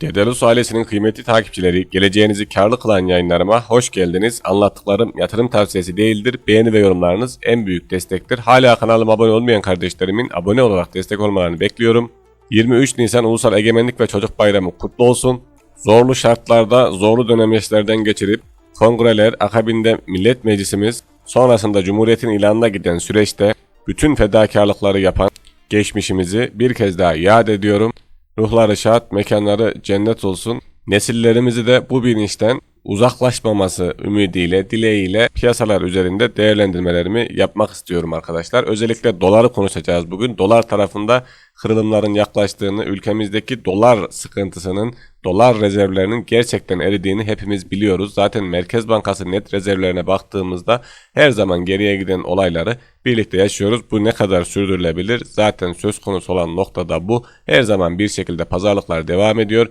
Dedalus ailesinin kıymetli takipçileri, geleceğinizi karlı kılan yayınlarıma hoş geldiniz. Anlattıklarım yatırım tavsiyesi değildir. Beğeni ve yorumlarınız en büyük destektir. Hala kanalıma abone olmayan kardeşlerimin abone olarak destek olmalarını bekliyorum. 23 Nisan Ulusal Egemenlik ve Çocuk Bayramı kutlu olsun. Zorlu şartlarda zorlu dönem yaşlardan geçirip kongreler, akabinde Millet Meclisimiz, sonrasında Cumhuriyet'in ilanına giden süreçte bütün fedakarlıkları yapan geçmişimizi bir kez daha yad ediyorum. Ruhları şad, mekanları cennet olsun. Nesillerimizi de bu bilinçten uzaklaşmaması ümidiyle, dileğiyle piyasalar üzerinde değerlendirmelerimi yapmak istiyorum arkadaşlar. Özellikle doları konuşacağız bugün. Dolar tarafında kırılımların yaklaştığını, ülkemizdeki dolar sıkıntısının, dolar rezervlerinin gerçekten eridiğini hepimiz biliyoruz. Zaten Merkez Bankası net rezervlerine baktığımızda her zaman geriye giden olayları birlikte yaşıyoruz. Bu ne kadar sürdürülebilir? Zaten söz konusu olan noktada bu. Her zaman bir şekilde pazarlıklar devam ediyor.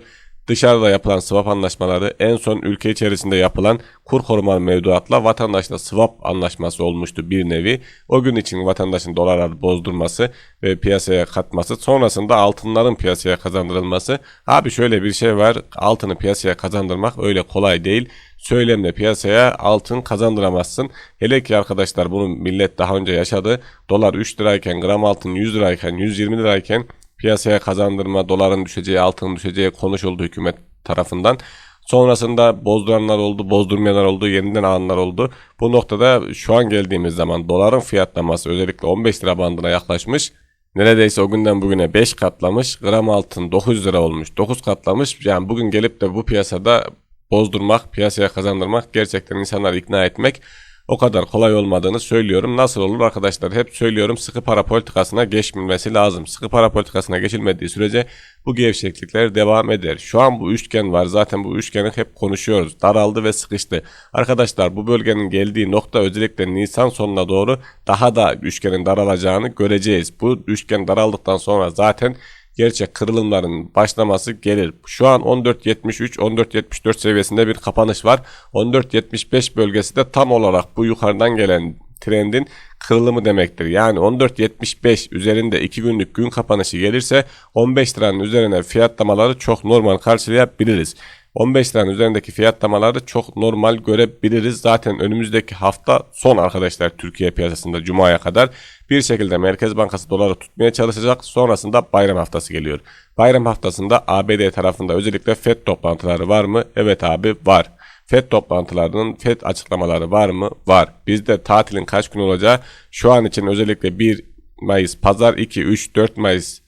Dışarıda yapılan swap anlaşmaları en son ülke içerisinde yapılan kur korumalı mevduatla vatandaşla swap anlaşması olmuştu bir nevi. O gün için vatandaşın dolarları bozdurması ve piyasaya katması sonrasında altınların piyasaya kazandırılması. Abi şöyle bir şey var altını piyasaya kazandırmak öyle kolay değil söylemle piyasaya altın kazandıramazsın. Hele ki arkadaşlar bunu millet daha önce yaşadı. Dolar 3 lirayken gram altın 100 lirayken 120 lirayken piyasaya kazandırma, doların düşeceği, altının düşeceği konuşuldu hükümet tarafından. Sonrasında bozduranlar oldu, bozdurmayanlar oldu, yeniden alanlar oldu. Bu noktada şu an geldiğimiz zaman doların fiyatlaması özellikle 15 lira bandına yaklaşmış. Neredeyse o günden bugüne 5 katlamış. Gram altın 900 lira olmuş. 9 katlamış. Yani bugün gelip de bu piyasada bozdurmak, piyasaya kazandırmak, gerçekten insanları ikna etmek o kadar kolay olmadığını söylüyorum. Nasıl olur arkadaşlar? Hep söylüyorum sıkı para politikasına geçilmesi lazım. Sıkı para politikasına geçilmediği sürece bu gevşeklikler devam eder. Şu an bu üçgen var. Zaten bu üçgeni hep konuşuyoruz. Daraldı ve sıkıştı. Arkadaşlar bu bölgenin geldiği nokta özellikle Nisan sonuna doğru daha da üçgenin daralacağını göreceğiz. Bu üçgen daraldıktan sonra zaten gerçek kırılımların başlaması gelir. Şu an 14.73-14.74 seviyesinde bir kapanış var. 14.75 bölgesi de tam olarak bu yukarıdan gelen trendin kırılımı demektir. Yani 14.75 üzerinde 2 günlük gün kapanışı gelirse 15 liranın üzerine fiyatlamaları çok normal karşılayabiliriz. 15 liranın üzerindeki fiyatlamaları çok normal görebiliriz. Zaten önümüzdeki hafta son arkadaşlar Türkiye piyasasında Cuma'ya kadar bir şekilde Merkez Bankası doları tutmaya çalışacak. Sonrasında bayram haftası geliyor. Bayram haftasında ABD tarafında özellikle FED toplantıları var mı? Evet abi var. FED toplantılarının FED açıklamaları var mı? Var. Bizde tatilin kaç gün olacağı şu an için özellikle 1 Mayıs, Pazar 2, 3, 4 Mayıs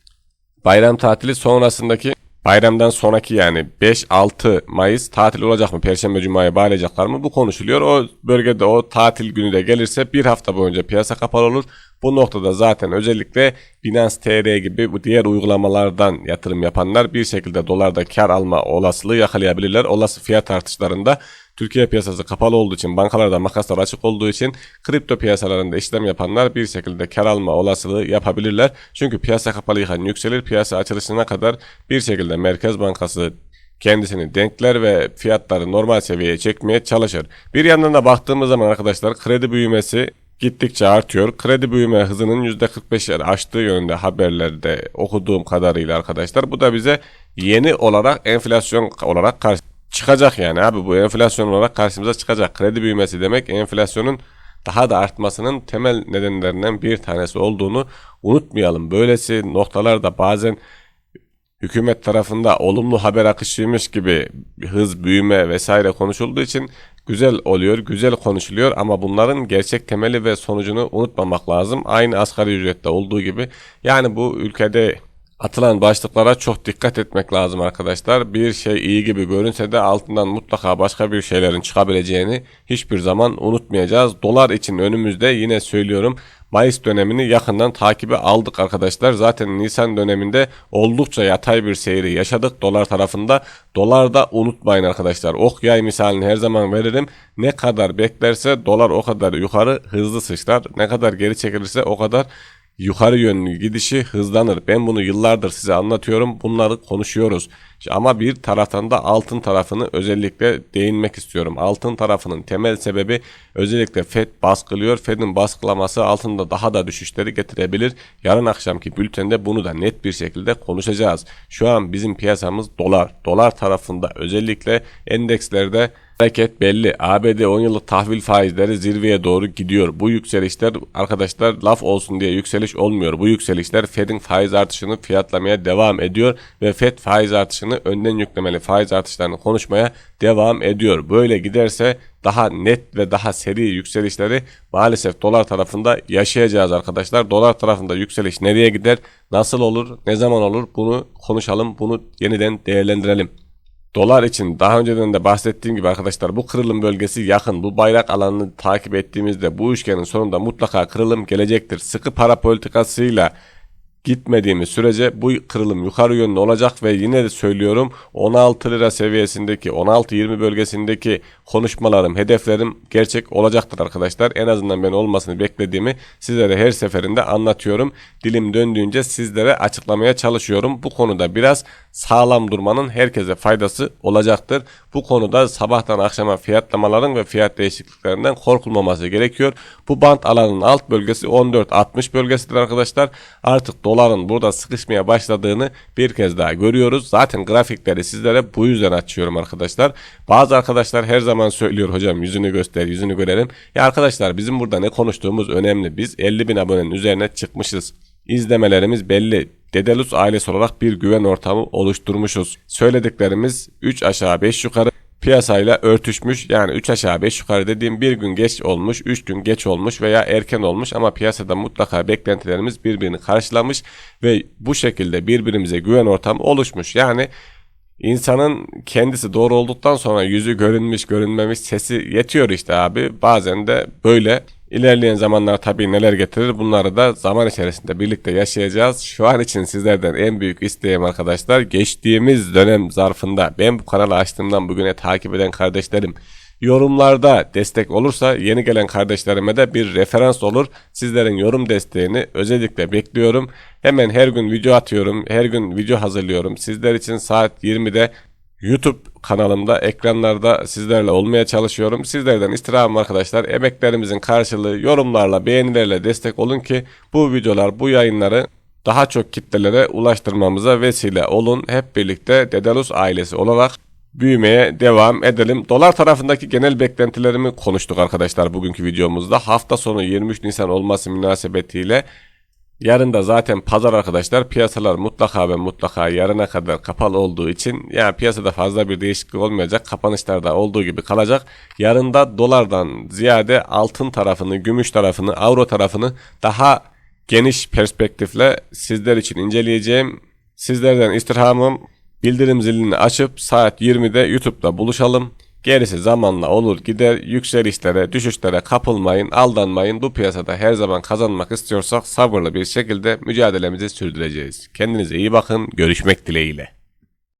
bayram tatili sonrasındaki Bayramdan sonraki yani 5-6 Mayıs tatil olacak mı? Perşembe Cuma'ya bağlayacaklar mı? Bu konuşuluyor. O bölgede o tatil günü de gelirse bir hafta boyunca piyasa kapalı olur. Bu noktada zaten özellikle Binance TR gibi bu diğer uygulamalardan yatırım yapanlar bir şekilde dolarda kar alma olasılığı yakalayabilirler. Olası fiyat artışlarında Türkiye piyasası kapalı olduğu için bankalarda makaslar açık olduğu için kripto piyasalarında işlem yapanlar bir şekilde kar alma olasılığı yapabilirler. Çünkü piyasa kapalıyken yükselir piyasa açılışına kadar bir şekilde Merkez Bankası kendisini denkler ve fiyatları normal seviyeye çekmeye çalışır. Bir yandan da baktığımız zaman arkadaşlar kredi büyümesi gittikçe artıyor. Kredi büyüme hızının %45'leri aştığı yönünde haberlerde okuduğum kadarıyla arkadaşlar. Bu da bize yeni olarak enflasyon olarak karşı çıkacak yani abi bu enflasyon olarak karşımıza çıkacak. Kredi büyümesi demek enflasyonun daha da artmasının temel nedenlerinden bir tanesi olduğunu unutmayalım. Böylesi noktalarda bazen hükümet tarafında olumlu haber akışıymış gibi hız, büyüme vesaire konuşulduğu için güzel oluyor, güzel konuşuluyor ama bunların gerçek temeli ve sonucunu unutmamak lazım. Aynı asgari ücrette olduğu gibi yani bu ülkede atılan başlıklara çok dikkat etmek lazım arkadaşlar. Bir şey iyi gibi görünse de altından mutlaka başka bir şeylerin çıkabileceğini hiçbir zaman unutmayacağız. Dolar için önümüzde yine söylüyorum Mayıs dönemini yakından takibe aldık arkadaşlar. Zaten Nisan döneminde oldukça yatay bir seyri yaşadık dolar tarafında. Dolar da unutmayın arkadaşlar. Ok yay misalini her zaman veririm. Ne kadar beklerse dolar o kadar yukarı hızlı sıçrar. Ne kadar geri çekilirse o kadar yukarı yönlü gidişi hızlanır. Ben bunu yıllardır size anlatıyorum. Bunları konuşuyoruz. Ama bir taraftan da altın tarafını özellikle değinmek istiyorum. Altın tarafının temel sebebi özellikle FED baskılıyor. FED'in baskılaması altında daha da düşüşleri getirebilir. Yarın akşamki bültende bunu da net bir şekilde konuşacağız. Şu an bizim piyasamız dolar. Dolar tarafında özellikle endekslerde hareket belli. ABD 10 yıllık tahvil faizleri zirveye doğru gidiyor. Bu yükselişler arkadaşlar laf olsun diye yükseliş olmuyor. Bu yükselişler Fed'in faiz artışını fiyatlamaya devam ediyor ve Fed faiz artışını önden yüklemeli faiz artışlarını konuşmaya devam ediyor. Böyle giderse daha net ve daha seri yükselişleri maalesef dolar tarafında yaşayacağız arkadaşlar. Dolar tarafında yükseliş nereye gider, nasıl olur, ne zaman olur bunu konuşalım, bunu yeniden değerlendirelim. Dolar için daha önceden de bahsettiğim gibi arkadaşlar bu kırılım bölgesi yakın. Bu bayrak alanını takip ettiğimizde bu üçgenin sonunda mutlaka kırılım gelecektir. Sıkı para politikasıyla gitmediğimiz sürece bu kırılım yukarı yönlü olacak ve yine de söylüyorum 16 lira seviyesindeki 16-20 bölgesindeki konuşmalarım, hedeflerim gerçek olacaktır arkadaşlar. En azından ben olmasını beklediğimi sizlere her seferinde anlatıyorum. Dilim döndüğünce sizlere açıklamaya çalışıyorum. Bu konuda biraz sağlam durmanın herkese faydası olacaktır. Bu konuda sabahtan akşama fiyatlamaların ve fiyat değişikliklerinden korkulmaması gerekiyor. Bu bant alanının alt bölgesi 14-60 bölgesidir arkadaşlar. Artık doların burada sıkışmaya başladığını bir kez daha görüyoruz. Zaten grafikleri sizlere bu yüzden açıyorum arkadaşlar. Bazı arkadaşlar her zaman söylüyor hocam yüzünü göster yüzünü görelim. Ya arkadaşlar bizim burada ne konuştuğumuz önemli. Biz 50 bin abonenin üzerine çıkmışız. İzlemelerimiz belli. Dedelus ailesi olarak bir güven ortamı oluşturmuşuz. Söylediklerimiz 3 aşağı 5 yukarı piyasayla örtüşmüş. Yani 3 aşağı 5 yukarı dediğim bir gün geç olmuş, 3 gün geç olmuş veya erken olmuş ama piyasada mutlaka beklentilerimiz birbirini karşılamış ve bu şekilde birbirimize güven ortamı oluşmuş. Yani insanın kendisi doğru olduktan sonra yüzü görünmüş görünmemiş sesi yetiyor işte abi. Bazen de böyle İlerleyen zamanlar tabii neler getirir bunları da zaman içerisinde birlikte yaşayacağız. Şu an için sizlerden en büyük isteğim arkadaşlar geçtiğimiz dönem zarfında ben bu kanalı açtığımdan bugüne takip eden kardeşlerim yorumlarda destek olursa yeni gelen kardeşlerime de bir referans olur. Sizlerin yorum desteğini özellikle bekliyorum. Hemen her gün video atıyorum. Her gün video hazırlıyorum. Sizler için saat 20'de YouTube kanalımda ekranlarda sizlerle olmaya çalışıyorum. Sizlerden istirhamım arkadaşlar emeklerimizin karşılığı yorumlarla beğenilerle destek olun ki bu videolar bu yayınları daha çok kitlelere ulaştırmamıza vesile olun. Hep birlikte Dedalus ailesi olarak büyümeye devam edelim. Dolar tarafındaki genel beklentilerimi konuştuk arkadaşlar bugünkü videomuzda. Hafta sonu 23 Nisan olması münasebetiyle Yarın da zaten pazar arkadaşlar piyasalar mutlaka ve mutlaka yarına kadar kapalı olduğu için yani piyasada fazla bir değişiklik olmayacak. Kapanışlarda olduğu gibi kalacak. Yarın da dolardan ziyade altın tarafını, gümüş tarafını, avro tarafını daha geniş perspektifle sizler için inceleyeceğim. Sizlerden istirhamım bildirim zilini açıp saat 20'de YouTube'da buluşalım. Gerisi zamanla olur gider yükselişlere düşüşlere kapılmayın aldanmayın bu piyasada her zaman kazanmak istiyorsak sabırlı bir şekilde mücadelemizi sürdüreceğiz. Kendinize iyi bakın görüşmek dileğiyle.